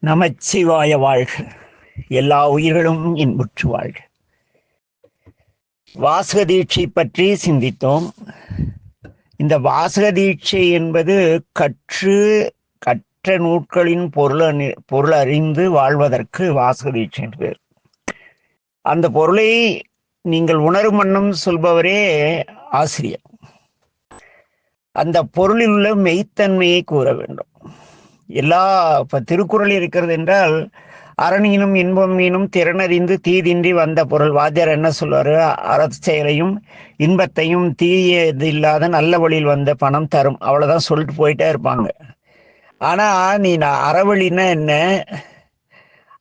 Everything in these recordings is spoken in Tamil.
நமச்சிவாய வாழ்க. எல்லா உயிர்களும் இன்புற்று வாழ்க. வாசக தீட்சை பற்றி சிந்தித்தோம். இந்த வாசக தீட்சை என்பது கற்று கற்ற நூட்களின் பொருள் அறி- பொருள் அறிந்து வாழ்வதற்கு வாசக தீட்சை என்று பேர். அந்த பொருளை நீங்கள் உணரும் வண்ணம் சொல்பவரே ஆசிரியர். அந்த பொருளில் உள்ள மெய்த்தன்மையை கூற வேண்டும். எல்லா இப்போ திருக்குறள் இருக்கிறது என்றால் அரணியினும் இன்பம் மீனும் திறனறிந்து தீதின்றி வந்த பொருள். வாத்தியார் என்ன சொல்வாரு? அறச்செயலையும் இன்பத்தையும் தீயது இல்லாத நல்ல வழியில் வந்த பணம் தரும். அவ்வளோதான் சொல்லிட்டு போயிட்டே இருப்பாங்க. ஆனால் நீ நான் அறவழின்னா என்ன?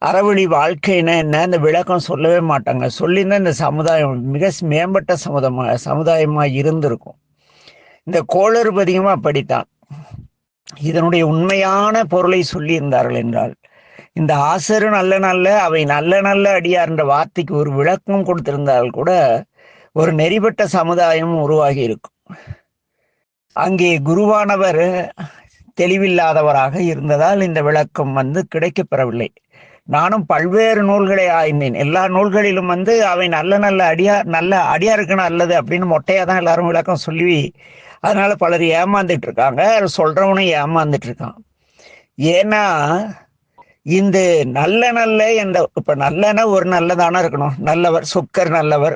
அறவழி வாழ்க்கைன்னா என்ன? அந்த விளக்கம் சொல்லவே மாட்டாங்க. சொல்லியிருந்தால் இந்த சமுதாயம் மிக மேம்பட்ட சமுதமாக சமுதாயமாக இருந்திருக்கும். இந்த கோளறு அப்படித்தான். இதனுடைய உண்மையான பொருளை சொல்லியிருந்தார்கள் என்றால் இந்த ஆசரு நல்ல நல்ல அவை நல்ல நல்ல அடியார் என்ற வார்த்தைக்கு ஒரு விளக்கம் கொடுத்திருந்தால் கூட ஒரு நெறிப்பட்ட சமுதாயம் உருவாகி இருக்கும். அங்கே குருவானவர் தெளிவில்லாதவராக இருந்ததால் இந்த விளக்கம் வந்து கிடைக்கப்பெறவில்லை. நானும் பல்வேறு நூல்களை ஆய்ந்தேன். எல்லா நூல்களிலும் வந்து அவை நல்ல நல்ல அடியார் நல்ல அடியாருக்கு நல்லது அப்படின்னு மொட்டையாக தான் எல்லாரும் விளக்கம் சொல்லி அதனால பலர் ஏமாந்துட்டு இருக்காங்க சொல்றவனும் ஏமாந்துட்டு இருக்கான் ஏன்னா இந்த நல்ல நல்ல என்ற இப்ப நல்லன ஒரு நல்லதான இருக்கணும். நல்லவர் சுக்கர் நல்லவர்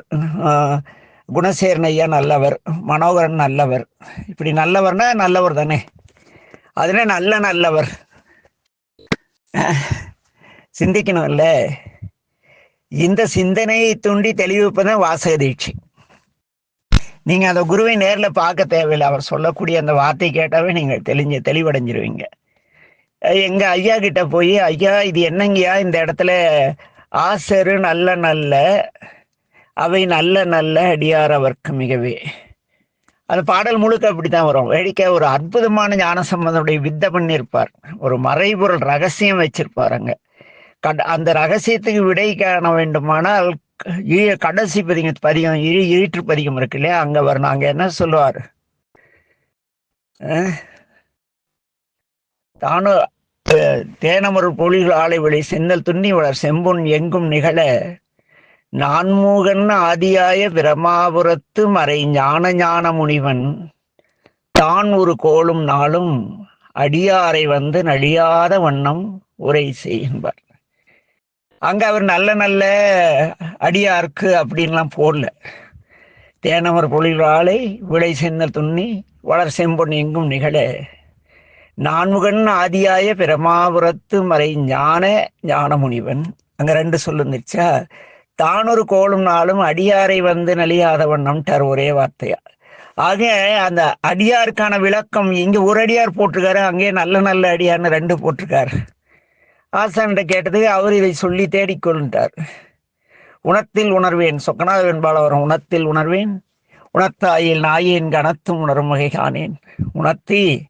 குணசேரன் ஐயா நல்லவர் மனோகரன் நல்லவர். இப்படி நல்லவர்னா நல்லவர் தானே. அதுல நல்ல நல்லவர். சிந்திக்கணும்ல. இந்த சிந்தனையை தூண்டி தெளிவிப்பதான் வாசக தீட்சி. நீங்கள் அந்த குருவை நேரில் பார்க்க தேவையில்லை. அவர் சொல்லக்கூடிய அந்த வார்த்தை கேட்டாவே நீங்கள் தெளிஞ்ச தெளிவடைஞ்சிருவீங்க. எங்கள் ஐயா கிட்ட போய் ஐயா இது என்னங்கய்யா? இந்த இடத்துல ஆசரு நல்ல நல்ல அவை நல்ல நல்ல அடியார் அவர்க்கு மிகவே. அந்த பாடல் முழுக்க அப்படி தான் வரும். வேடிக்கை ஒரு அற்புதமான ஞானசம்பந்தனுடைய வித்தை பண்ணியிருப்பார். ஒரு மறைபொருள் ரகசியம் வச்சிருப்பார் அங்கே. கட- அந்த ரகசியத்துக்கு விடை காண வேண்டுமானால் கடைசி பதிகம் பதிகம் இரு ஈற்று பதிகம் இருக்கு இல்லையா? அங்க வரணும். அங்க என்ன சொல்லுவார்? அஹ்? தேனமரு தேனமருள் பொழிகள் ஆலை வழி சென்னல் துண்ணி வளர் செம்பொன் எங்கும் நிகழ நான்மூகன் ஆதியாய பிரமாபுரத்து மறை ஞான ஞான முனிவன் தான் ஒரு கோளும் நாளும் அடியாரை வந்து நழியாத வண்ணம் உரை செய்கின்றார் அங்க அவர் நல்ல நல்ல அடியாருக்கு அப்படின்லாம் போடல. தேனமர் பொழிலாலை விளை சென்னல் துண்ணி வளர் செம்பொன் எங்கும் நிகழ. நான்முகன் ஆதியாய பிரமாபுரத்து மறை ஞான ஞானமுனிவன். அங்க ரெண்டு சொல்லுந்துச்சா தானொரு கோளும் நாளும் அடியாரை வந்து நலியாதவண்ணம்ட்டார் ஒரே வார்த்தையா? ஆக அந்த அடியாருக்கான விளக்கம் இங்க ஒரு அடியார் போட்டிருக்காரு அங்கே நல்ல நல்ல அடியார்னு ரெண்டு போட்டிருக்காரு. ஆசான்கிட்ட கேட்டதுக்கு அவர் இதை சொல்லி தேடிக்கொள்ட்டார் உணத்தில் உணர்வேன் சொக்கநாத வெண்பால வரும் உணத்தில் உணர்வேன். உணத்தாயில் நாயேன் கனத்தும் உணரும் வகை காணேன். உணர்த்தி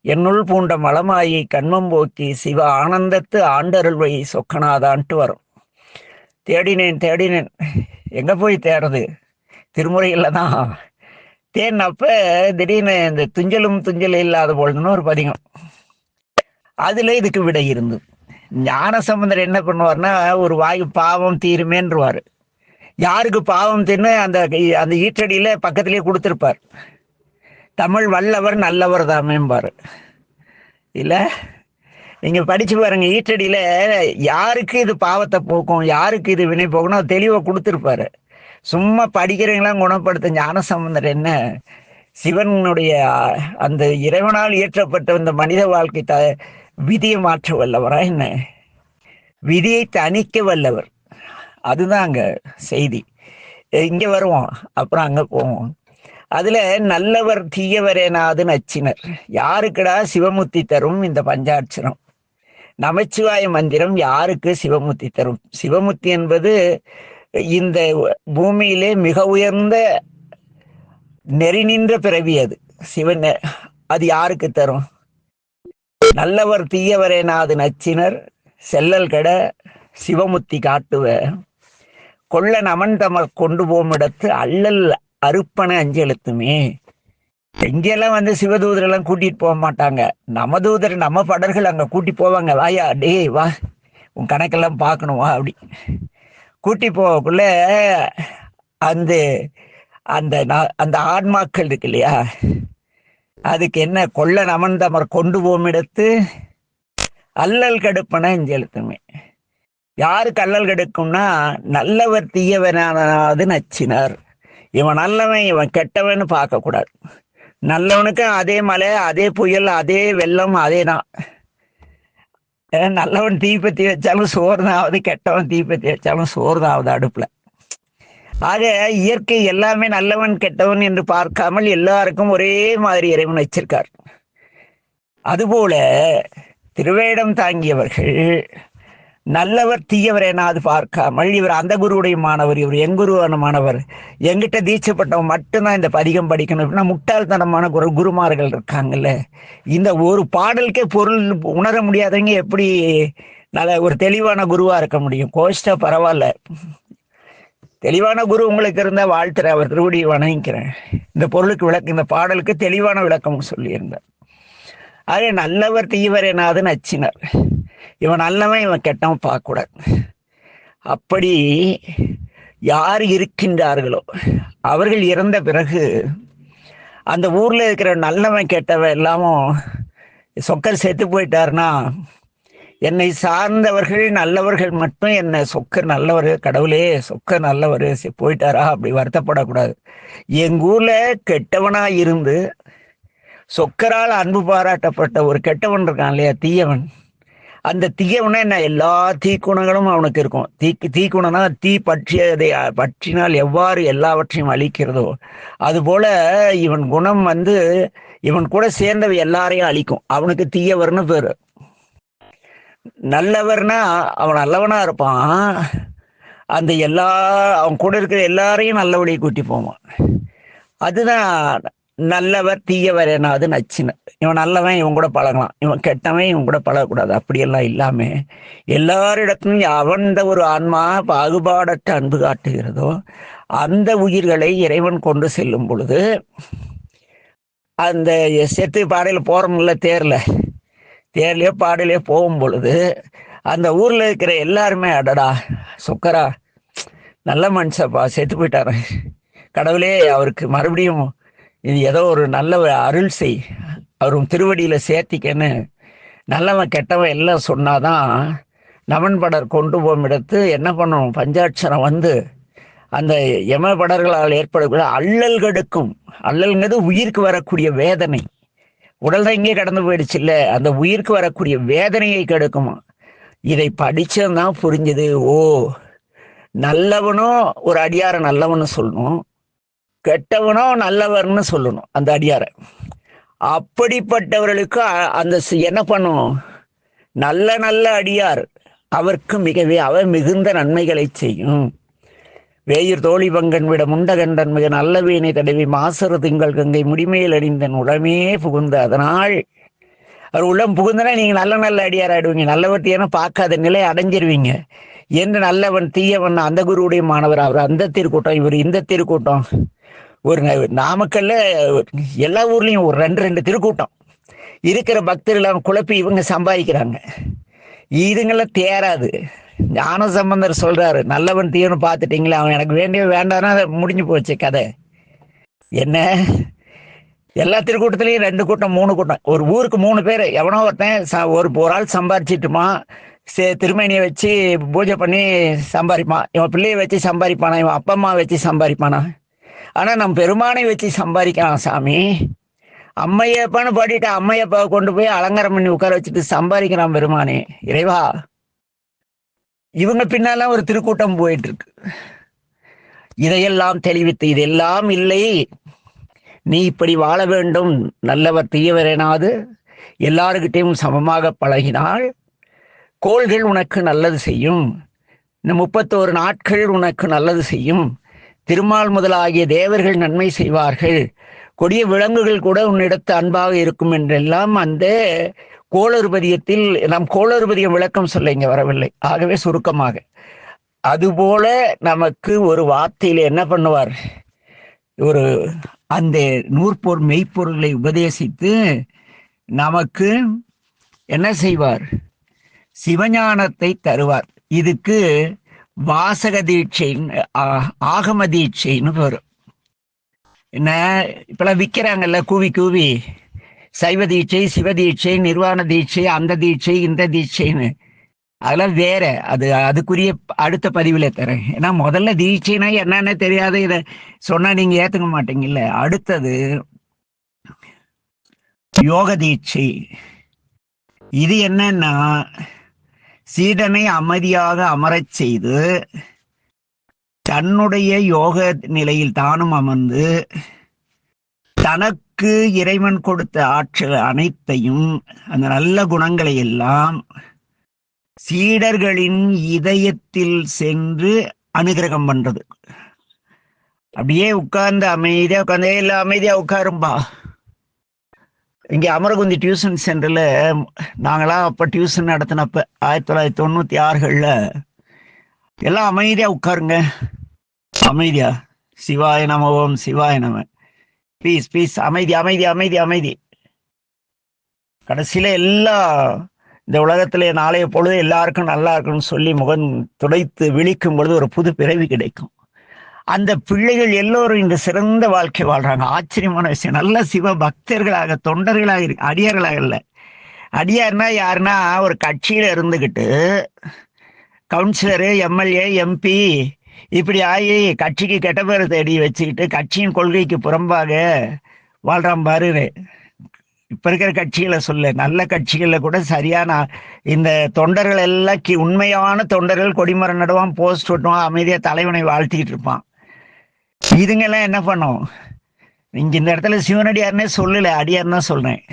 என்னுள் பூண்ட மலமாயை கண்மம் போக்கி சிவ ஆனந்தத்து ஆண்டருள்வை சொக்கநாதான்ட்டு வரும். தேடினேன் தேடினேன். எங்க போய் தேடுறது? திருமுறையில் தான். தேடினப்ப திடீர்னு இந்த துஞ்சலும் துஞ்சல் இல்லாத பொழுதுன்னு ஒரு பதிகம். அதுல இதுக்கு விடை இருந்தது. ஞான சம்பந்தர் என்ன பண்ணுவார்னா ஒரு வாய் பாவம் தீருமேன்றுவார். யாருக்கு பாவம் தீர்னு அந்த அந்த ஈற்றடியில பக்கத்திலேயே கொடுத்துருப்பார். தமிழ் வல்லவர் நல்லவர் தாமேம்பாரு. இல்லை? நீங்க படிச்சு பாருங்க ஈற்றடியில யாருக்கு இது பாவத்தை போக்கும் யாருக்கு இது வினை போக்கணும் அது தெளிவா சும்மா படிக்கிறவங்களாம் குணப்படுத்த ஞான சம்பந்தர் என்ன? சிவனுடைய அந்த இறைவனால் இயற்றப்பட்ட இந்த மனித வாழ்க்கை த விதியை மாற்ற வல்லவரா என்ன? விதியை தணிக்க வல்லவர். அதுதான் அங்க செய்தி. இங்க வருவோம். அப்புறம் அங்க போவோம். அதுல நல்லவர் தீயவர் அச்சினர் நச்சினர். யாருக்குடா சிவமுத்தி தரும் இந்த பஞ்சாட்சரம்? நமச்சிவாய மந்திரம் யாருக்கு சிவமுத்தி தரும்? சிவமுத்தி என்பது இந்த பூமியிலே மிக உயர்ந்த நெறி நின்ற பிறவி அது. சிவன் அது யாருக்கு தரும்? நல்லவர் தீயவரேனாது நச்சினர் செல்லல் கெட சிவமுத்தி காட்டுவ. கொள்ளன் நமன் தமர் கொண்டு போம் இடத்து அல்லல் அறுப்பன அஞ்செழுத்துமே எங்கெல்லாம் வந்து சிவதூதர் எல்லாம் கூட்டிட்டு போக மாட்டாங்க. நம்ம தூதர் நம்ம படர்கள் அங்க கூட்டி போவாங்க. வாயா டேய் வா. உன் கணக்கெல்லாம் பார்க்கணும் வா அப்படி. கூட்டி போகக்குள்ள அந்த அந்த நா- அந்த ஆன்மாக்கள் இருக்கு இல்லையா? அதுக்கு என்ன கொள்ள நமந்தமர் கொண்டு போம் எடுத்து அல்லல் கடுப்பன செலுத்துமே யாருக்கு அல்லல் கெடுக்கும்னா நல்லவர் தீயவனானது நச்சினார். இவன் நல்லவன் இவன் கெட்டவன்னு பார்க்கக்கூடாது. நல்லவனுக்கும் அதே மலை அதே புயல் அதே வெள்ளம் அதே தான் நல்லவன் தீப்பத்தி வச்சாலும் சோறு தான் ஆகுது கெட்டவன் தீப்பத்தி வச்சாலும் சோறு தான் ஆகுது அடுப்பில். ஆக இயற்கை எல்லாமே நல்லவன் கெட்டவன் என்று பார்க்காமல் எல்லாருக்கும் ஒரே மாதிரி இறைவன் வச்சிருக்கார். அதுபோல திருவேடம் தாங்கியவர்கள் நல்லவர் தீயவர் எனாது பார்க்காமல் இவர் அந்த குருவுடைய மாணவர் இவர் என் குருவான மாணவர் எங்கிட்ட தீட்சப்பட்டவன் மட்டும்தான் இந்த பதிகம் படிக்கணும். அப்படின்னா முட்டாள்தனமான குரு குருமார்கள் இருக்காங்கல்ல. இந்த ஒரு பாடலுக்கே பொருள் உணர முடியாதவங்க எப்படி நல்ல ஒரு தெளிவான குருவா இருக்க முடியும்? கோஷ்டா பரவாயில்ல. தெளிவான குரு உங்களுக்கு இருந்த வாழ்த்துற அவர் திருவடி வணங்கிக்கிறேன். இந்த பொருளுக்கு விளக்கு இந்த பாடலுக்கு தெளிவான விளக்கம் சொல்லியிருந்தார். அதே நல்லவர் தீவர் எனாது நச்சினார் இவன் நல்லவன் இவன் கெட்டவன் பார்க்கக்கூடாது. அப்படி யார் இருக்கின்றார்களோ அவர்கள் இறந்த பிறகு அந்த ஊரில் இருக்கிற நல்லவன் கெட்டவன் எல்லாமும் சொக்கர் செத்து போயிட்டாருன்னா என்னை சார்ந்தவர்கள் நல்லவர்கள் மட்டும் என்ன சொக்க நல்லவர் கடவுளே சொக்க நல்லவர் செ- போயிட்டாரா? அப்படி வருத்தப்படக்கூடாது. எங்க ஊர்ல கெட்டவனா இருந்து சொக்கரால் அன்பு பாராட்டப்பட்ட ஒரு கெட்டவன் இருக்கான் இல்லையா? தீயவன். அந்த தீயவனா என்ன? எல்லா தீக்குணங்களும் அவனுக்கு இருக்கும். தீக்கு தீக்குணம்னா தீ பற்றியதை பற்றினால் எவ்வாறு எல்லாவற்றையும் அழிக்கிறதோ அதுபோல இவன் குணம் வந்து இவன் கூட சேர்ந்தவை எல்லாரையும் அழிக்கும். அவனுக்கு தீயவர்னு பேரு. நல்லவர்னா அவன் நல்லவனா இருப்பான். அந்த எல்லா அவன் கூட இருக்கிற எல்லாரையும் நல்ல வழியை கூட்டி போவான். அதுதான் நல்லவர் தீயவர் என அது நச்சுன்னு. இவன் நல்லவன் இவன் கூட பழகலாம். இவன் கெட்டவன் இவன் கூட பழகக்கூடாது. அப்படியெல்லாம் இல்லாம எல்லாரிடத்திலும் அவந்த ஒரு ஆன்மா பாகுபாடற்ற அன்பு காட்டுகிறதோ அந்த உயிர்களை இறைவன் கொண்டு செல்லும் பொழுது அந்த செத்து பாடையில் போறோம்ல தேர்ல தேர்லயோ பாடலையோ போகும் பொழுது அந்த ஊர்ல இருக்கிற எல்லாருமே அடடா சொக்கரா நல்ல மனுஷப்பா செத்து போயிட்டாரு. கடவுளே அவருக்கு மறுபடியும் இது ஏதோ ஒரு நல்ல அருள் செய். அவரும் திருவடியில சேர்த்திக்கன்னு நல்லவன் கெட்டவன் எல்லாம் சொன்னாதான் நமன் படர் கொண்டு போகும் இடத்து என்ன பண்ணணும் பஞ்சாட்சரம் வந்து அந்த யம படர்களால் ஏற்படக்கூடிய அல்லல்கெடுக்கும் அல்லல்ங்கிறது உயிருக்கு வரக்கூடிய வேதனை. உடல் தான் இங்கே கடந்து போயிடுச்சு இல்ல. அந்த உயிருக்கு வரக்கூடிய வேதனையை கெடுக்குமா. இதை படிச்சதான் புரிஞ்சது. ஓ நல்லவனும் ஒரு அடியாரை நல்லவன்னு சொல்லணும். கெட்டவனோ நல்லவர்னு சொல்லணும் அந்த அடியாரை. அப்படிப்பட்டவர்களுக்கு அ- அந்த என்ன பண்ணும்? நல்ல நல்ல அடியார். அவருக்கு மிகவே அவர் மிகுந்த நன்மைகளை செய்யும். வேயிர் தோழி பங்கன் விட முண்டகண்டன் மிக நல்ல வீணை தடவி மாசறு திங்கள் கங்கை முடிமையில் அணிந்தன் உடமே புகுந்த அதனால். அவர் உள்ளம் புகுந்தனா நீங்க நல்ல நல்ல அடியார் ஆயிடுவீங்க. நல்லவற்றையான பார்க்காத நிலை அடைஞ்சிருவீங்க. என்று நல்லவன் தீயவன் அந்த குருவுடைய மாணவர் அவர். அந்த திருக்கூட்டம் இவர் இந்த திருக்கூட்டம். ஒரு நாமக்கல்ல எல்லா ஊர்லயும் ஒரு ரெண்டு ரெண்டு திருக்கூட்டம். இருக்கிற பக்தர்கள் குழப்பி இவங்க சம்பாதிக்கிறாங்க. இதுங்கெல்லாம் தேராது. ஞான சம்பந்தர் சொல்றாரு நல்லவன் தீவனு பார்த்துட்டீங்களா அவன் எனக்கு வேண்டிய வேண்டாம்னா அது முடிஞ்சு போச்சு கதை. என்ன? எல்லா திருக்கூட்டத்திலையும் ரெண்டு கூட்டம் மூணு கூட்டம். ஒரு ஊருக்கு மூணு பேர். எவனோ ஒருத்தன் ச- ஒரு ஒரு ஆள் சம்பாரிச்சிட்டுமா சே திருமணியை வச்சு பூஜை பண்ணி சம்பாதிப்பான் இவன் பிள்ளையை வச்சு சம்பாதிப்பானா இவன் அப்பா அம்மா வச்சு சம்பாதிப்பானா ஆனால் நம்ம பெருமானை வச்சு சம்பாதிக்கலாம் சாமி. அம்மையப்பான்னு பாடிட்டு அம்மையப்பாவை கொண்டு போய் அலங்காரம் பண்ணி உட்கார வச்சுட்டு சம்பாதிக்கிறான் பெருமானே. இறைவா இவங்க பின்னால ஒரு திருக்கூட்டம் போயிட்டு இருக்கு இதையெல்லாம் தெளிவித்து இதெல்லாம் இல்லை. நீ இப்படி வாழ வேண்டும். நல்லவர் தீயவர் எனாது. எல்லாருக்கிட்டையும் சமமாக பழகினால் கோள்கள் உனக்கு நல்லது செய்யும். இந்த முப்பத்தோரு நாட்கள் உனக்கு நல்லது செய்யும். திருமால் முதலாகிய தேவர்கள் நன்மை செய்வார்கள். கொடிய விலங்குகள் கூட உன்னிடத்து அன்பாக இருக்கும் என்றெல்லாம் அந்த கோளறுபதியத்தில் நாம் கோளறுபதியம் விளக்கம் சொல்ல இங்கே வரவில்லை. ஆகவே சுருக்கமாக. அதுபோல நமக்கு ஒரு வார்த்தையில் என்ன பண்ணுவார்? ஒரு அந்த நூற்பொருள் மெய்ப்பொருளை உபதேசித்து நமக்கு என்ன செய்வார்? சிவஞானத்தை தருவார். இதுக்கு வாசக தீட்சைன்னு ஆகம தீட்சைன்னு வரும் என்ன? இப்பெல்லாம் விற்கிறாங்கல்ல கூவி கூவி. சைவ தீட்சை சிவ தீட்சை நிர்வாண தீட்சை அந்த தீட்சை இந்த தீட்சைன்னு. அதெல்லாம் வேற. அது அதுக்குரிய அடுத்த பதிவுல தரேன். ஏன்னா முதல்ல தீட்சைனா என்னன்னு தெரியாத இதை சொன்னா நீங்க ஏத்துக்க மாட்டீங்கல்ல. அடுத்தது யோக தீட்சை. இது என்னன்னா சீடனை அமைதியாக அமரச் செய்து தன்னுடைய யோக நிலையில் தானும் அமர்ந்து தனக்கு இறைவன் கொடுத்த ஆற்றல் அனைத்தையும் அந்த நல்ல குணங்களை எல்லாம் சீடர்களின் இதயத்தில் சென்று அனுகிரகம் பண்றது. அப்படியே உட்கார்ந்து அமைதியா உட்கார்ந்து இல்ல அமைதியா உட்காரும்பா. இங்க அமரகுந்தி டியூஷன் சென்டர்ல நாங்களாம் அப்ப டியூஷன் நடத்தினப்ப ஆயிரத்தி தொள்ளாயிரத்தி தொண்ணூத்தி ஆறுகள்ல எல்லாம் அமைதியா உட்காருங்க. அமைதியா. சிவாய நம ஓம் சிவாய நம. பீஸ் பீஸ் அமைதி அமைதி அமைதி அமைதி. கடைசியில் எல்லா இந்த உலகத்திலே நாளைய பொழுது எல்லாருக்கும் நல்லா இருக்கும்னு சொல்லி முகம் துடைத்து விழிக்கும் பொழுது ஒரு புது பிறவி கிடைக்கும். அந்த பிள்ளைகள் எல்லோரும் இந்த சிறந்த வாழ்க்கை வாழ்றாங்க. ஆச்சரியமான விஷயம். நல்ல சிவ பக்தர்களாக தொண்டர்களாக இருக்கு அடியார்களாக இல்லை. அடியார்னா யாருன்னா ஒரு கட்சியில இருந்துக்கிட்டு கவுன்சிலரு எம்எல்ஏ எம்பி இப்படி ஆகி கட்சிக்கு கெட்ட பேரை தேடி வச்சுக்கிட்டு கட்சியின் கொள்கைக்கு புறம்பாக வாழ்றான் பாரு இப்ப இருக்கிற கட்சிகளை சொல்ல நல்ல கட்சிகளில் கூட சரியான இந்த தொண்டர்கள் எல்லாம் கி- உண்மையான தொண்டர்கள் கொடிமரம் நடுவான் போஸ்ட் ஒட்டுவான் அமைதியாக தலைவனை வாழ்த்திக்கிட்டு இருப்பான். இதுங்கெல்லாம் என்ன பண்ணும்? இங்க இந்த இடத்துல சிவனடியார்னே சொல்லல அடியார் தான் சொல்றேன்.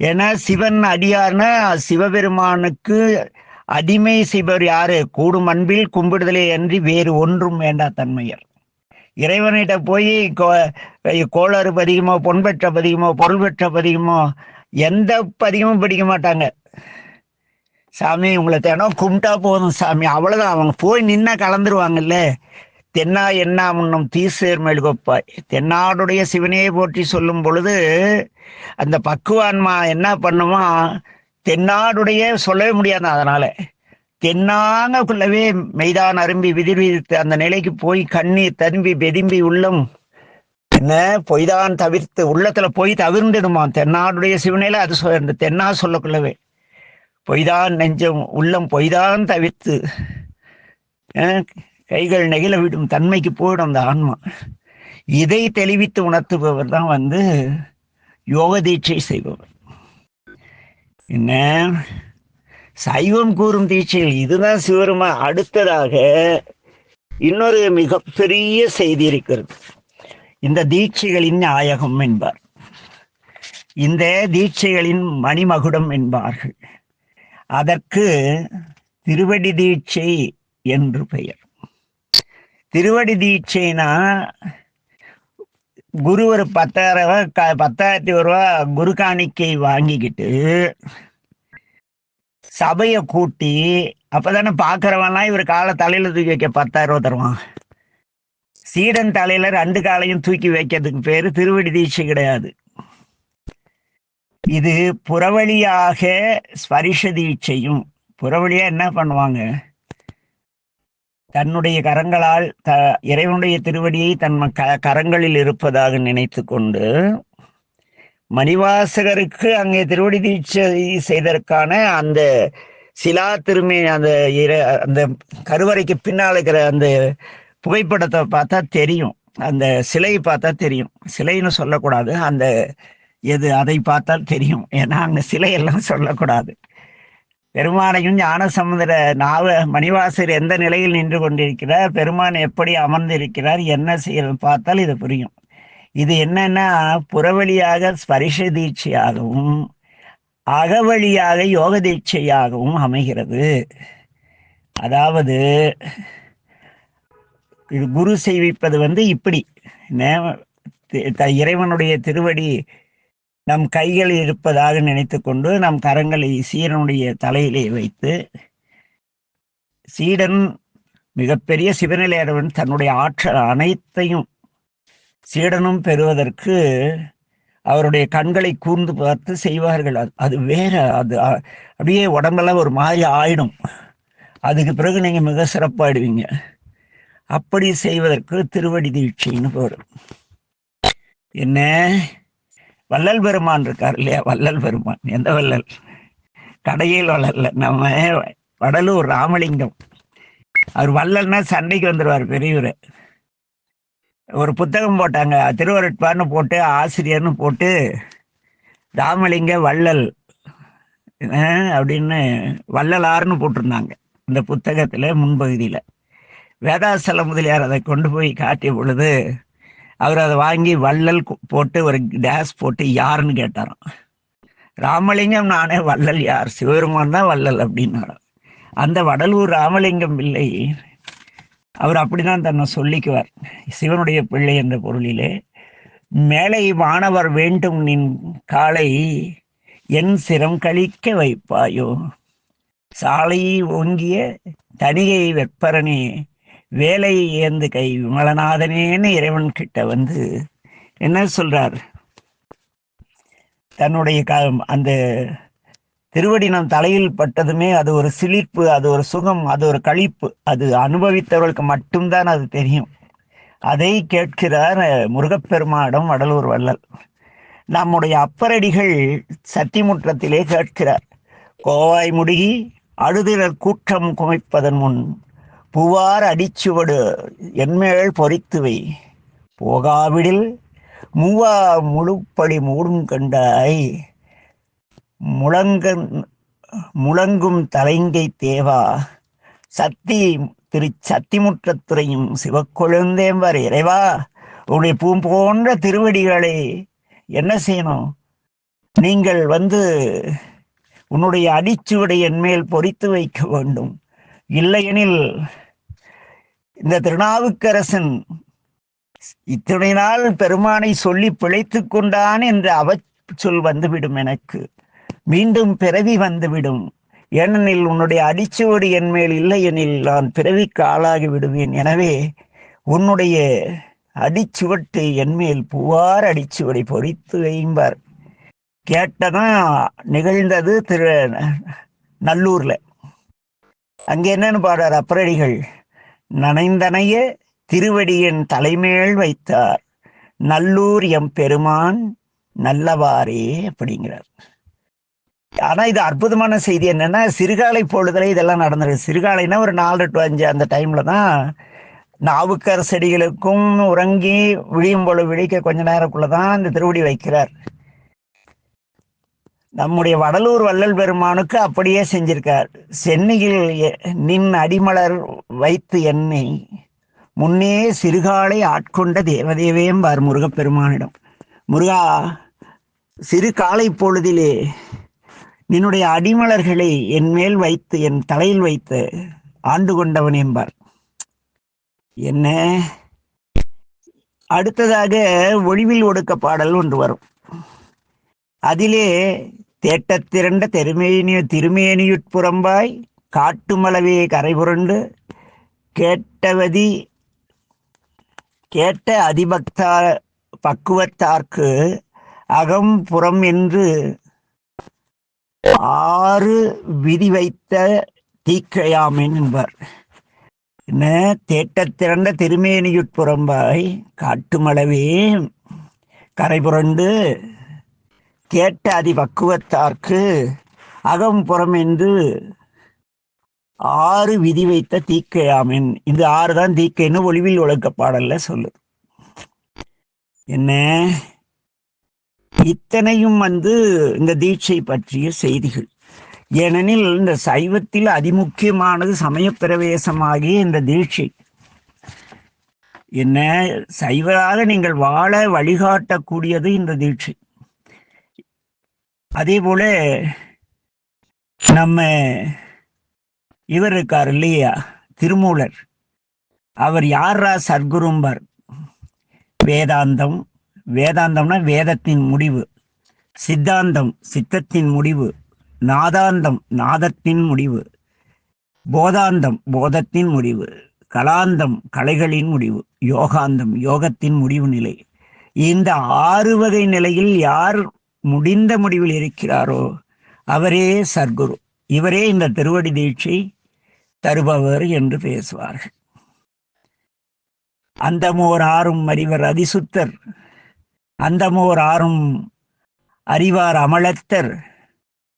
ஏன்னா சிவன் அடியார்னா சிவபெருமானுக்கு அடிமை செய்பவர் யாரு? கூடும் அன்பில் கும்பிடுதலே அன்றி வேறு ஒன்றும் வேண்டா தன்மையர். இறைவனிட்ட போய் கோளாறு கோளறு பதிகமோ பொன் பெற்ற பதிகமோ பொருள் பெற்ற பதிகமோ எந்த பதிகமும் படிக்க மாட்டாங்க. சாமி உங்களை தினம் கும்பிட்டா போதும் சாமி. அவ்வளோதான் அவங்க போய் நின்னா கலந்துருவாங்கல்ல. தென்னா என்ன முன்னும் தீசேர் மெழுகொப்பாய் தென்னாடுடைய சிவனையை போற்றி சொல்லும் பொழுது அந்த பக்குவான்மா என்ன பண்ணுமா? தென்னாடுடைய சொல்லவே முடியாது அதனால. தென்னாங்கக்குள்ளவே மெய்தான் அரும்பி விதிர் விதித்து அந்த நிலைக்கு போய் கண்ணீர் தரும்பி வெதும்பி உள்ளம். என்ன? பொய்தான் தவிர்த்து உள்ளத்துல போய் தவிர்ந்துடுமா? தென்னாடுடைய சிவனையில அது சொல் இந்த தென்னா சொல்லக்குள்ளவே. பொய்தான் நெஞ்சம் உள்ளம் பொய்தான் தவிர்த்து. கைகள் நெகிழ விடும் தன்மைக்கு போயிடும் அந்த ஆன்மா. இதை தெளிவித்து உணர்த்துபவர் தான் வந்து யோக தீட்சை செய்பவர். என்ன? சைவம் கூறும் தீட்சைகள் இதுதான் சிவருமா அடுத்ததாக இன்னொரு மிகப்பெரிய செய்தி இருக்கிறது. இந்த தீட்சைகளின் நாயகம் என்பார். இந்த தீட்சைகளின் மணிமகுடம் என்பார்கள். அதற்கு திருவடி தீட்சை என்று பெயர். திருவடி தீட்சைனா குரு ஒரு பத்தாயிரம் ரூபாய் க- பத்தாயிரத்தி ஒரு ரூபா குரு காணிக்கை வாங்கிக்கிட்டு சபையை கூட்டி அப்பதானே பாக்குறவன்லாம் இவர் காலை தலையில தூக்கி வைக்க பத்தாயிரம் ரூபா தருவான். சீடன் தலையில ரெண்டு காலையும் தூக்கி வைக்கிறதுக்கு பேரு திருவடி தீட்சை கிடையாது. இது புறவழியாக ஸ்பரிஷ தீட்சையும். புறவழியா என்ன பண்ணுவாங்க? தன்னுடைய கரங்களால் த இறைவனுடைய திருவடியை தன் க கரங்களில் இருப்பதாக நினைத்து கொண்டு மணிவாசகருக்கு அங்கே திருவடி தீட்சை செய்ததற்கான அந்த சிலா திருமே அந்த இர- அந்த கருவறைக்கு பின்னால் இருக்கிற அந்த புகைப்படத்தை பார்த்தா தெரியும். அந்த சிலையை பார்த்தா தெரியும். சிலைன்னு சொல்லக்கூடாது. அந்த எது அதை பார்த்தால் தெரியும். ஏன்னா அங்கே சிலையெல்லாம் சொல்லக்கூடாது. பெருமானையும் ஞானசமுதிர நாவ மணிவாசர் எந்த நிலையில் நின்று கொண்டிருக்கிறார்? பெருமான் எப்படி அமர்ந்திருக்கிறார்? என்ன செய்யறது பார்த்தால் இது புரியும். இது என்னன்னா புறவழியாக ஸ்பரிஷ தீட்சையாகவும் அகவழியாக யோக தீட்சையாகவும் அமைகிறது. அதாவது இது குரு செய்விப்பது வந்து இப்படி. நே- த- இறைவனுடைய திருவடி நம் கைகளில் இருப்பதாக நினைத்து கொண்டு நம் கரங்களை சீரனுடைய தலையிலே வைத்து சீடன் மிகப்பெரிய சிவநிலையடவன் தன்னுடைய ஆற்றல் அனைத்தையும் சீடனும் பெறுவதற்கு அவருடைய கண்களை கூர்ந்து பார்த்து செய்வார்கள். அது- அது வேற அது அப்படியே உடம்பெல்லாம் ஒரு மாதிரி ஆயிடும். அதுக்கு பிறகு நீங்க மிக சிறப்பாயிடுவீங்க. அப்படி செய்வதற்கு திருவடி தீட்சைன்னு போடும் என்ன? வள்ளல் பெருமான் இருக்கார் இல்லையா? வள்ளல் பெருமான். எந்த வள்ளல்? கடையில் வளரல நம்ம வடலூர் ராமலிங்கம். அவர் வள்ளல்னா சண்டைக்கு வந்துடுவார் பெரியவர். ஒரு புத்தகம் போட்டாங்க. திருவருட்பான்னு போட்டு ஆசிரியர்னு போட்டு ராமலிங்க வள்ளல் அப்படின்னு வள்ளலார்னு போட்டிருந்தாங்க. இந்த புத்தகத்தில் முன்பகுதியில். வேதாசல முதலியார் அதை கொண்டு போய் காட்டிய பொழுது அவர் அதை வாங்கி வள்ளல் கு- போட்டு ஒரு டேஸ் போட்டு யாருன்னு கேட்டாராம். ராமலிங்கம் நானே வள்ளல் யார்? சிவபெருமான் தான் வள்ளல் அப்படின்னாராம். அந்த வடலூர் ராமலிங்கம் பிள்ளை அவர் அப்படிதான் தன்னை சொல்லிக்குவார். சிவனுடைய பிள்ளை என்ற பொருளிலே மேலை மாணவர் வேண்டும் நின் காலை என் சிரம் கழிக்க வைப்பாயோ? சாலை ஓங்கிய தனிகை வெப்பரனே வேலையை ஏந்து கை விமலநாதனேன்னு இறைவன் கிட்ட வந்து என்ன சொல்றார்? தன்னுடைய க அந்த திருவடினம் தலையில் பட்டதுமே அது ஒரு சிலிர்ப்பு அது ஒரு சுகம் அது ஒரு களிப்பு. அது அனுபவித்தவர்களுக்கு மட்டும்தான் அது தெரியும். அதை கேட்கிறார் முருகப்பெருமாடம் முருகப்பெருமானிடம் வடலூர் வள்ளல். நம்முடைய அப்பரடிகள் சத்திமுற்றத்திலே கேட்கிறார். கோவாய் முடுகி அழுதினர் கூற்றம் குமைப்பதன் முன் புவார் அடிச்சுவடு என்மேல் பொறித்துவை. போகாவிடில் மூவா முழுப்படி மூடும் கண்டாய். முழங்க முழங்கும் தலைங்கை தேவா. சத்தி திரு சத்திமுற்றத்துறையும் சிவக்கொழுந்தேம்பார் இறைவா உங்களுடைய பூ போன்ற திருவடிகளை என்ன செய்யணும்? நீங்கள் வந்து உன்னுடைய அடிச்சுவடை என்மேல் பொறித்து வைக்க வேண்டும். இல்லையெனில் இந்த திருநாவுக்கரசன் இத்தனை நாள் பெருமானை சொல்லி பிழைத்துக் கொண்டான் என்ற அவச்சொல் வந்துவிடும் எனக்கு. மீண்டும் பிறவி வந்துவிடும். ஏனெனில் உன்னுடைய அடிச்சுவடு என் மேல் இல்லை எனில் நான் பிறவிக்கு ஆளாகி விடுவேன். எனவே உன்னுடைய அடிச்சுவட்டு என் மேல் புவார் அடிச்சுவடை பொறித்து வைம்பார் கேட்டதான் நிகழ்ந்தது திரு நல்லூர்ல. அங்க என்னன்னு பாடுறார் அப்பரடிகள். நனைந்தனைய திருவடியின் தலைமேல் வைத்தார். நல்லூர் எம் பெருமான் நல்லவாறே அப்படிங்கிறார். ஆனா இது அற்புதமான செய்தி என்னன்னா சிறுகாலை பொழுதுல இதெல்லாம் நடந்திருக்கு. சிறுகாலைன்னா ஒரு நாலு டு அஞ்சு அந்த டைம்ல தான் நாவுக்கர் செடிகளுக்கும் உறங்கி விழியும் பொழுது விழிக்க கொஞ்ச நேரக்குள்ளதான் இந்த திருவடி வைக்கிறார். நம்முடைய வடலூர் வள்ளல் பெருமானுக்கு அப்படியே செஞ்சிருக்கார். சென்னையில் நின் அடிமலர் வைத்து என்னை முன்னே சிறுகாலை ஆட்கொண்ட தேவதேவேம்பார் முருகப்பெருமானிடம். முருகா சிறு காலை பொழுதிலே நின்னுடைய அடிமலர்களை என் மேல் வைத்து என் தலையில் வைத்து ஆண்டு கொண்டவன் என்பார் என்ன? அடுத்ததாக ஒழிவில் ஒடுக்க பாடல் ஒன்று வரும். அதிலே தேட்டத்திரண்ட தெருமேனிய திருமேனியுட்புறம்பாய் காட்டுமளவே கரைபுரண்டு கேட்டவதி கேட்ட அதிபக்தா பக்குவத்தார்க்கு அகம் புறம் என்று ஆறு விதி வைத்த தீக்கையாமேன் என்பார். என்ன? தேட்டத்திரண்ட திருமேனியுட்புறம்பாய் காட்டுமளவே கரைபுரண்டு கேட்ட அதி பக்குவத்தார்க்கு அகம் புறம் என்று ஆறு விதி வைத்த தீக்கையாமின். இந்த ஆறு தான் தீக்கைன்னு ஒளிவில் ஒழுக்க பாடல்ல சொல்லுது. என்ன? இத்தனையும் வந்து இந்த தீட்சை பற்றிய செய்திகள். ஏனெனில் இந்த சைவத்தில் அதிமுக்கியமானது சமயப்பிரவேசமாகிய இந்த தீட்சை. என்ன? சைவராக நீங்கள் வாழ வழிகாட்டக்கூடியது இந்த தீட்சை. அதே போல நம்ம இவர் இருக்கார் இல்லையா? திருமூலர். அவர் யாரா சர்க்குரும்பார் வேதாந்தம். வேதாந்தம்னா வேதத்தின் முடிவு. சித்தாந்தம் சித்தத்தின் முடிவு. நாதாந்தம் நாதத்தின் முடிவு. போதாந்தம் போதத்தின் முடிவு. கலாந்தம் கலைகளின் முடிவு. யோகாந்தம் யோகத்தின் முடிவு நிலை. இந்த ஆறு வகை நிலையில் யார் முடிந்த முடிவில் இருக்கிறாரோ அவரே சர்க்குரு. இவரே இந்த திருவடி தீட்சை தருபவர் என்று பேசுவார்கள். அந்தமோர் ஆறும் அறிவர் அதிசுத்தர். அந்தமோர் ஆறும் அறிவார் அமலத்தர்.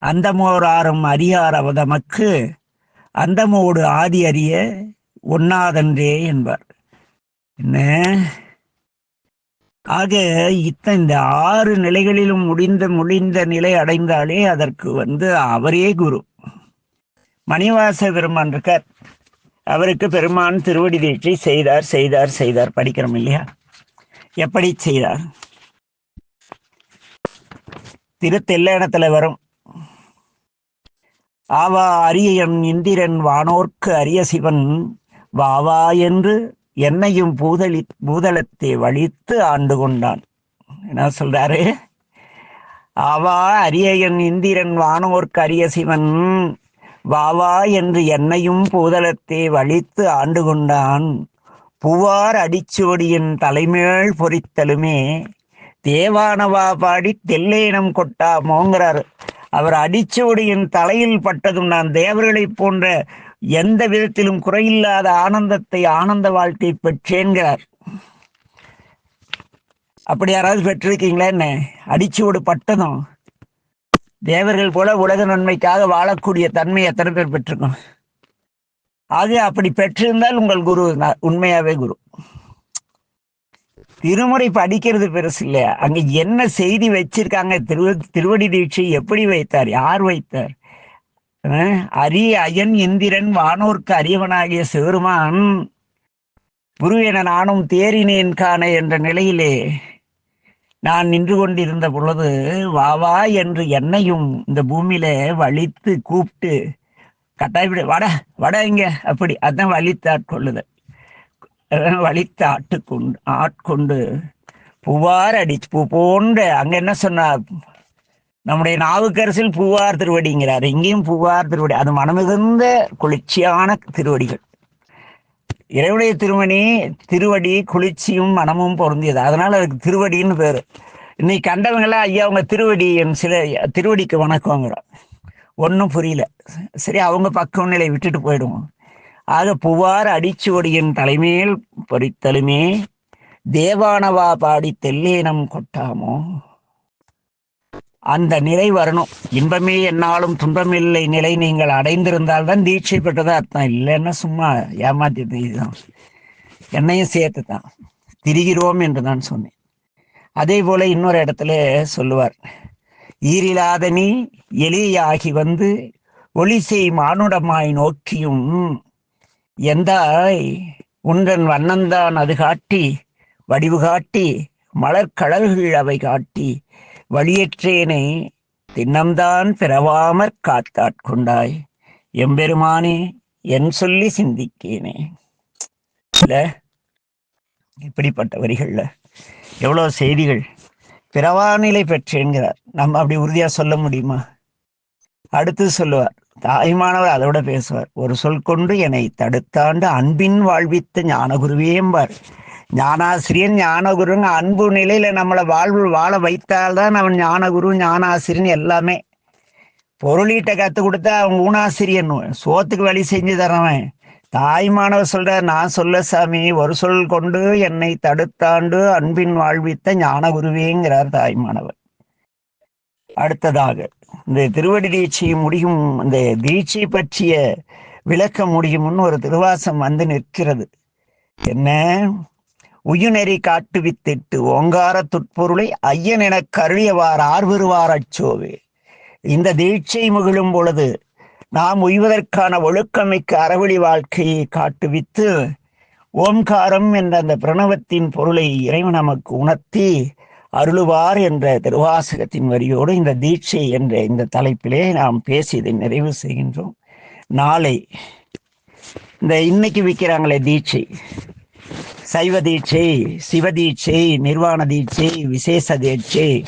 அந்தமோர் ஆறும் அறியார் அவதமக்கு. அந்தமோடு ஆதி அறிய ஒன்னாதன்றே என்பார். என்ன? ஆக இத்த இந்த ஆறு நிலைகளிலும் முடிந்த முடிந்த நிலை அடைந்தாலே அதற்கு வந்து அவரே குரு. மணிவாச பெருமான் இருக்கார். அவருக்கு பெருமான் திருவடி தீட்சை செய்தார் செய்தார் செய்தார். படிக்கிறோம் இல்லையா? எப்படி செய்தார்? திருத்தெல்லணத்துல வரும். ஆவா அரியன் இந்திரன் வானோர்க்கு அரிய சிவன் வாவா என்று என்னையும் பூதளி பூதளத்தை வலித்து ஆண்டு கொண்டான். என்ன சொல்றாரு? ஆவா அரியன் இந்திரன் வானோர்க்கு அரிய சிவன் வாவா என்று என்னையும் பூதளத்தை வலித்து ஆண்டு கொண்டான். புவார் அடிச்சுவடியின் தலைமேல் பொறித்தலுமே தேவானவா பாடி தெல்லேனம் கொட்டாமோங்கிறாரு அவர் அடிச்சுவடியின் தலையில் பட்டதும் நான் தேவர்களைப் போன்ற எந்த விதத்திலும் குறையில்லாத ஆனந்தத்தை ஆனந்த வாழ்க்கை பெற்றேன்கிறார். அப்படி யாராவது பெற்றிருக்கீங்களா என்ன? அடிச்சுவடு பட்டதும் தேவர்கள் போல உலக நன்மைக்காக வாழக்கூடிய தன்மை எத்தனை பேர் பெற்றிருக்கோம்? ஆக அப்படி பெற்றிருந்தால் உங்கள் குரு உண்மையாவே குரு. திருமுறை படிக்கிறது பெருசு இல்லையா? அங்க என்ன செய்தி வச்சிருக்காங்க? திரு திருவடி தீட்சை எப்படி வைத்தார்? யார் வைத்தார்? அரி அயன் இந்திரன் வானோர்க்கு அரியவனாகிய சிவருமான் குரு என நானும் தேறினேன் காண என்ற நிலையிலே நான் நின்று கொண்டிருந்த பொழுது வா வா என்று என்னையும் இந்த பூமியில வலித்து கூப்பிட்டு கட்டாயப்படி வட வட இங்க அப்படி அதான் வலித்து ஆட்கொள்ளுதல் அதான் வலித்து ஆட்டுக்கொண்டு ஆட்கொண்டு புவார் அடிச்சு பூ போன்ற அங்க என்ன சொன்னார்? நம்முடைய நாவுக்கரசில் பூவார் திருவடிங்கிறார். இங்கேயும் பூவார் திருவடி. அது மனமிகுந்த குளிர்ச்சியான திருவடிகள். இறைவனுடைய திருமணி திருவடி குளிர்ச்சியும் மனமும் பொருந்தியது. அதனால அதுக்கு திருவடின்னு பேரு. இன்னைக்கு கண்டவங்களா ஐயா அவங்க திருவடி என் சில திருவடிக்கு வணக்கங்கிறோம் ஒன்றும் புரியல. சரி அவங்க பக்கம் நிலை விட்டுட்டு போயிடுவோம். ஆக புவார் அடிச்சுவடியின் தலைமேல் பொறித்தலுமே தேவானவா பாடி தெல்லேனம் கொட்டாமோ? அந்த நிலை வரணும். இன்பமே என்னாலும் துன்பமில்லை நிலை நீங்கள் அடைந்திருந்தால் தான் தீட்சை பெற்றதா அர்த்தம். இல்லைன்னா சும்மா ஏமாத்தி இதுதான். என்னையும் சேர்த்து தான் திரிகிறோம் என்று தான் சொன்னேன். அதே போல இன்னொரு இடத்துல சொல்லுவார். ஈரில்லாத நீ எளியாகி வந்து ஒளிசை மானுடமாய் நோக்கியும் எந்தாய் உன்றன் வண்ணந்தான் அது காட்டி வடிவு காட்டி மலர்கடல்கள் அவை காட்டி வழியற்றேனை திண்ணம்தான் பிறவாமற் காத்தாட்கொண்டாய். எம்பெருமானே என் சொல்லி சிந்திக்கேனே. இல்லை இப்படிப்பட்ட வரிகள்ல எவ்வளவு செய்திகள். பிறவாநிலை பெற்றேன்கிறார். நம்ம அப்படி உறுதியா சொல்ல முடியுமா? அடுத்து சொல்லுவார். தாய்மானவர் அதோட பேசுவார். ஒரு சொல் கொண்டு என்னை தடுத்தாண்டு அன்பின் வாழ்வித்த ஞானகுருவேம்பார் ஞானாசிரியன் ஞானகுருங்க அன்பு நிலையில நம்மளை வாழ்வு வாழ வைத்தால்தான் அவன் ஞானகுரு ஞானாசிரியன் எல்லாமே. பொருளீட்டை கத்து கொடுத்தா அவன் ஊனாசிரியன். சோத்துக்கு வழி செஞ்சு தரவன் தாய்மானவர் சொல்ற நான் சொல்ல சாமி ஒரு சொல் கொண்டு என்னை தடுத்தாண்டு அன்பின் வாழ்வித்த ஞானகுருவேங்கிறார் தாய்மானவர் அடுத்ததாக இந்த திருவடி தீட்சை முடியும் இந்த தீட்சை பற்றிய விளக்க முடியும்னு ஒரு திருவாசம் வந்து நிற்கிறது. என்ன? உயுநெறி காட்டுவித்திட்டு ஓங்கார துட்பொருளை ஐயன் எனக் கருளியவார் ஆர்வருவார் அச்சோவே இந்த தீட்சை முகிழும் பொழுது நாம் உய்வதற்கான ஒழுக்கமிக்க அறவழி வாழ்க்கையை காட்டுவித்து ஓம்காரம் என்ற அந்த பிரணவத்தின் பொருளை இறைவன் நமக்கு உணர்த்தி அருளுவார் என்ற திருவாசகத்தின் வரியோடு இந்த தீட்சை என்ற இந்த தலைப்பிலே நாம் பேசியதை நிறைவு செய்கின்றோம். நாளை இந்த இன்னைக்கு விற்கிறாங்களே தீட்சை. சைவ தீட்சை சிவதீட்சை நிர்வாண தீட்சை விசேஷ தீட்சை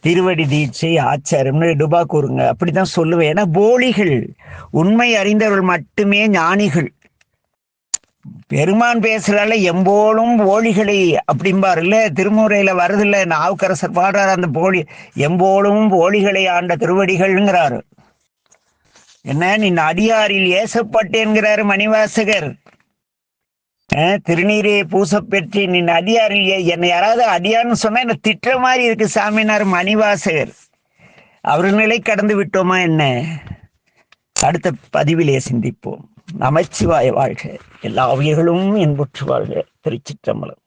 திருவடி தீட்சை ஆச்சாரம்னு டுபா கூறுங்க. அப்படிதான் சொல்லுவேன். ஏன்னா போலிகள் உண்மை அறிந்தவர்கள் மட்டுமே ஞானிகள். பெருமான் பேசுறால எம்போலும் போலிகளை அப்படிம்பார் இல்ல திருமுறையில வருதில்ல நாவுக்கரசர் பாடுறார் அந்த போலி எம்போலும் போலிகளை ஆண்ட திருவடிகள்ங்கிறாரு. என்ன நீ அடியாரில் ஏசப்பட்டேன்கிறாரு மணிவாசகர். திருநீரே பூசப்பெற்று நின் அடியாரில் என்னை யாராவது அடியான்னு சொன்னா என்ன திட்டுற மாதிரி இருக்கு சாமினார் மணிவாசகர். அவர் நிலை கடந்து விட்டோமா என்ன? அடுத்த பதிவிலே சிந்திப்போம். நமச்சிவாய வாழ்க. எல்லா உயிர்களும் என்புற்று வாழ்க. திருச்சிற்றம்பலம்.